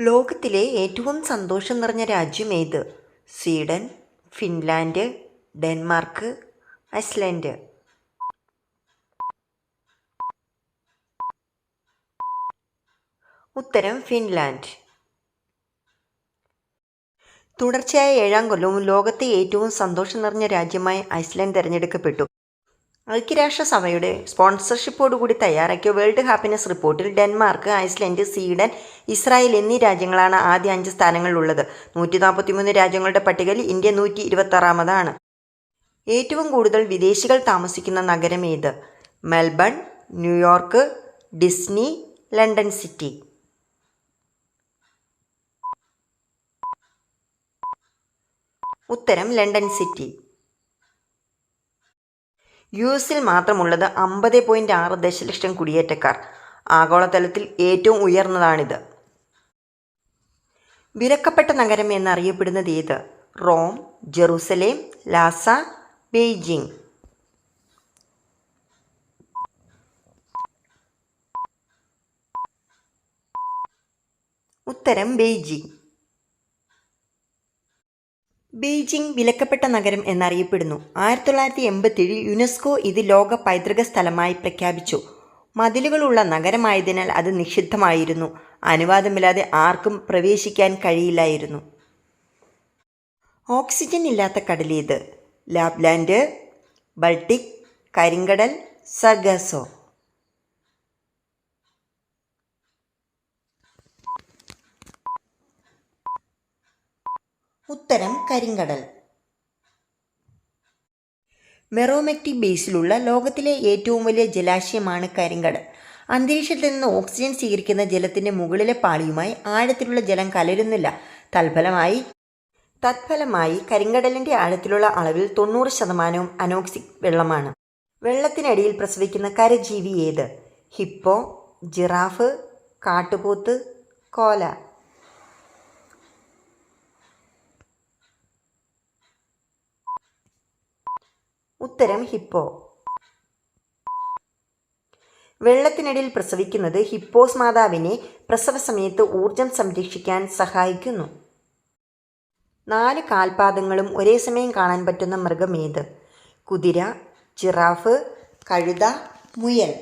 ലോകത്തിലെ ഏറ്റവും സന്തോഷം നിറഞ്ഞ രാജ്യം ഏത്? Sweden Finland Denmark Iceland. ഉത്തരം ഫിൻലാൻഡ്. തുടർച്ചയായ ഏഴാം കൊല്ലവും ലോകത്തെ ഏറ്റവും സന്തോഷം നിറഞ്ഞ രാജ്യമായി ഐസ്ലൻഡ് തിരഞ്ഞെടുക്കപ്പെട്ടു. ഐക്യരാഷ്ട്ര ഐക്യരാഷ്ട്രസഭയുടെ സ്പോൺസർഷിപ്പോടുകൂടി തയ്യാറാക്കിയ വേൾഡ് ഹാപ്പിനെസ് റിപ്പോർട്ടിൽ ഡെൻമാർക്ക് ഐസ്ലൻഡ് സ്വീഡൻ ഇസ്രായേൽ എന്നീ രാജ്യങ്ങളാണ് ആദ്യ അഞ്ച് സ്ഥാനങ്ങളിലുള്ളത്. നൂറ്റി നാൽപ്പത്തിമൂന്ന് രാജ്യങ്ങളുടെ പട്ടികയിൽ ഇന്ത്യ നൂറ്റി ഇരുപത്താറാമതാണ് ഏറ്റവും കൂടുതൽ വിദേശികൾ താമസിക്കുന്ന നഗരം ഏത്? Melbourne New York Disney London city. ഉത്തരം ലണ്ടൻ സിറ്റി. യു എസിൽ മാത്രമുള്ളത് അമ്പത് പോയിന്റ് ആറ് ദശലക്ഷം കുടിയേറ്റക്കാർ. ആഗോളതലത്തിൽ ഏറ്റവും ഉയർന്നതാണിത്. വിലക്കപ്പെട്ട നഗരം എന്നറിയപ്പെടുന്നത് ഏത്? റോം ജെറൂസലേം ലാസ ബെയ്ജിംഗ് ഉത്തരം ബെയ്ജിംഗ് ബെയ്ജിങ് വിലക്കപ്പെട്ട നഗരം എന്നറിയപ്പെടുന്നു. ആയിരത്തി തൊള്ളായിരത്തി എൺപത്തിയേഴിൽ യുനെസ്കോ ഇത് ലോക പൈതൃക സ്ഥലമായി പ്രഖ്യാപിച്ചു. മതിലുകളുള്ള നഗരമായതിനാൽ അത് നിഷിദ്ധമായിരുന്നു. അനുവാദമില്ലാതെ ആർക്കും പ്രവേശിക്കാൻ കഴിയില്ലായിരുന്നു. ഓക്സിജൻ ഇല്ലാത്ത കടലേത് ലാപ്ലാൻഡ് ബൾട്ടിക് കരിങ്കടൽ സർഗസോ. ഉത്തരം കരിങ്കടൽ. മെറോമെക്റ്റിക് ബേസിലുള്ള ലോകത്തിലെ ഏറ്റവും വലിയ ജലാശയമാണ് കരിങ്കടൽ. അന്തരീക്ഷത്തിൽ നിന്ന് ഓക്സിജൻ സ്വീകരിക്കുന്ന ജലത്തിന്റെ മുകളിലെ പാളിയുമായി ആഴത്തിലുള്ള ജലം കലരുന്നില്ല. തൽഫലമായി തത്ഫലമായി കരിങ്കടലിന്റെ ആഴത്തിലുള്ള അളവിൽ തൊണ്ണൂറ് ശതമാനവും അനോക്സിക് വെള്ളമാണ്. വെള്ളത്തിനടിയിൽ പ്രസവിക്കുന്ന കരജീവി ഏത്? ഹിപ്പോ ജിറാഫ് കാട്ടുപോത്ത് കോല. ഉത്തരം ഹിപ്പോ. വെള്ളത്തിനടിയിൽ പ്രസവിക്കുന്നത് ഹിപ്പോസ് മാതാവിനെ പ്രസവ സമയത്ത് ഊർജം സംരക്ഷിക്കാൻ സഹായിക്കുന്നു. നാല് കാൽപാദങ്ങളും ഒരേ സമയം കാണാൻ പറ്റുന്ന മൃഗം ഏത്? കുതിര ചിറാഫ് കഴുത മുയൽ.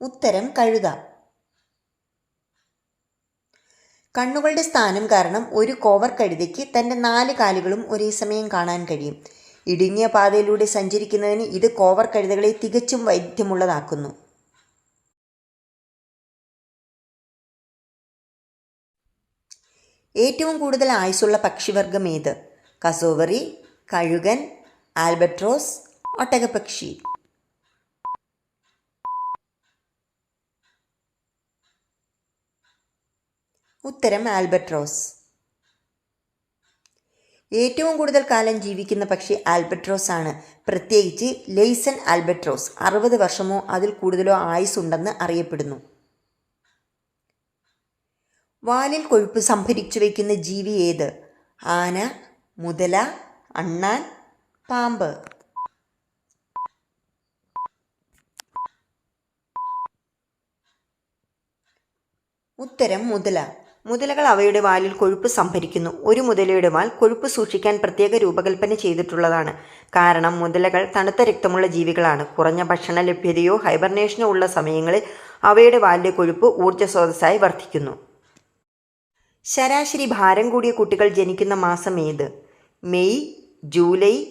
ഉത്തരം കഴുത. കണ്ണുകളുടെ സ്ഥാനം കാരണം ഒരു കോവർ കഴുതയ്ക്ക് തന്റെ നാല് കാലുകളും ഒരേ സമയം കാണാൻ കഴിയും. ഇടുങ്ങിയ പാതയിലൂടെ സഞ്ചരിക്കുന്നതിന് ഇത് കോവർ കഴുതകളെ തികച്ചും വൈദ്യമുള്ളതാക്കുന്നു ഏറ്റവും കൂടുതൽ ആയുസ്സുള്ള പക്ഷിവർഗം ഏത്? കസോവറി കഴുകൻ ആൽബട്രോസ് ഒട്ടകപ്പക്ഷി. ഉത്തരം ആൽബട്രോസ് ഏറ്റവും കൂടുതൽ കാലം ജീവിക്കുന്ന പക്ഷി ആൽബട്രോസ് ആണ്. പ്രത്യേകിച്ച് ലെയ്സൺ ആൽബട്രോസ് അറുപത് വർഷമോ അതിൽ കൂടുതലോ ആയുസ് ഉണ്ടെന്ന് അറിയപ്പെടുന്നു. വാലിൽ കൊഴുപ്പ് സംഭരിച്ചു വയ്ക്കുന്ന ജീവി ഏത്? ആന മുതല അണ്ണാൻ പാമ്പ്. ഉത്തരം മുതല. മുതലകൾ അവയുടെ വാലിൽ കൊഴുപ്പ് സംഭരിക്കുന്നു. ഒരു മുതലയുടെ വാൽ കൊഴുപ്പ് സൂക്ഷിക്കാൻ പ്രത്യേക രൂപകൽപ്പന ചെയ്തിട്ടുള്ളതാണ്. കാരണം മുതലകൾ തണുത്ത രക്തമുള്ള ജീവികളാണ്. കുറഞ്ഞ ഭക്ഷണ ലഭ്യതയോ ഹൈബർനേഷനോ ഉള്ള സമയങ്ങളിൽ അവയുടെ വാലിലെ കൊഴുപ്പ് ഊർജസ്രോതസ്സായി വർദ്ധിക്കുന്നു. ശരാശരി ഭാരം കൂടിയ കുട്ടികൾ ജനിക്കുന്ന മാസം ഏത്? May July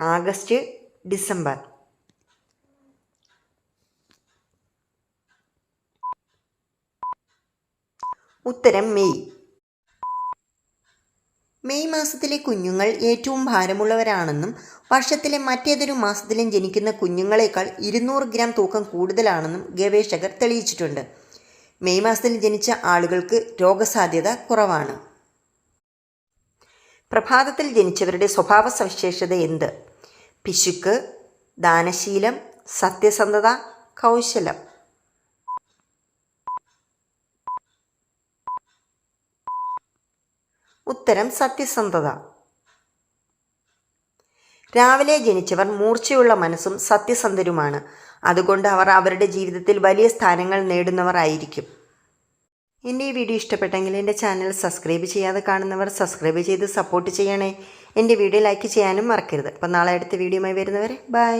August December. ഉത്തരം മെയ്. മെയ് മാസത്തിലെ കുഞ്ഞുങ്ങൾ ഏറ്റവും ഭാരമുള്ളവരാണെന്നും വർഷത്തിലെ മറ്റേതൊരു മാസത്തിലും ജനിക്കുന്ന കുഞ്ഞുങ്ങളെക്കാൾ ഇരുന്നൂറ് ഗ്രാം തൂക്കം കൂടുതലാണെന്നും ഗവേഷകർ തെളിയിച്ചിട്ടുണ്ട്. മെയ് മാസത്തിൽ ജനിച്ച ആളുകൾക്ക് രോഗസാധ്യത കുറവാണ്. പ്രഭാതത്തിൽ ജനിച്ചവരുടെ സ്വഭാവ സവിശേഷത എന്ത്? പിശുക്ക് ദാനശീലം സത്യസന്ധത കൗശലം. ഉത്തരം സത്യസന്ധത. രാവിലെ ജനിച്ചവർ മൂർച്ചയുള്ള മനസ്സും സത്യസന്ധരുമാണ്. അതുകൊണ്ട് അവർ അവരുടെ ജീവിതത്തിൽ വലിയ സ്ഥാനങ്ങൾ നേടുന്നവർ ആയിരിക്കും. എന്റെ ഈ വീഡിയോ ഇഷ്ടപ്പെട്ടെങ്കിൽ എന്റെ ചാനൽ സബ്സ്ക്രൈബ് ചെയ്യാതെ കാണുന്നവർ സബ്സ്ക്രൈബ് ചെയ്ത് സപ്പോർട്ട് ചെയ്യണേ. എന്റെ വീഡിയോ ലൈക്ക് ചെയ്യാനും മറക്കരുത്. അപ്പോൾ നാളെ അടുത്ത വീഡിയോയുമായി വരുന്നവരെ ബൈ.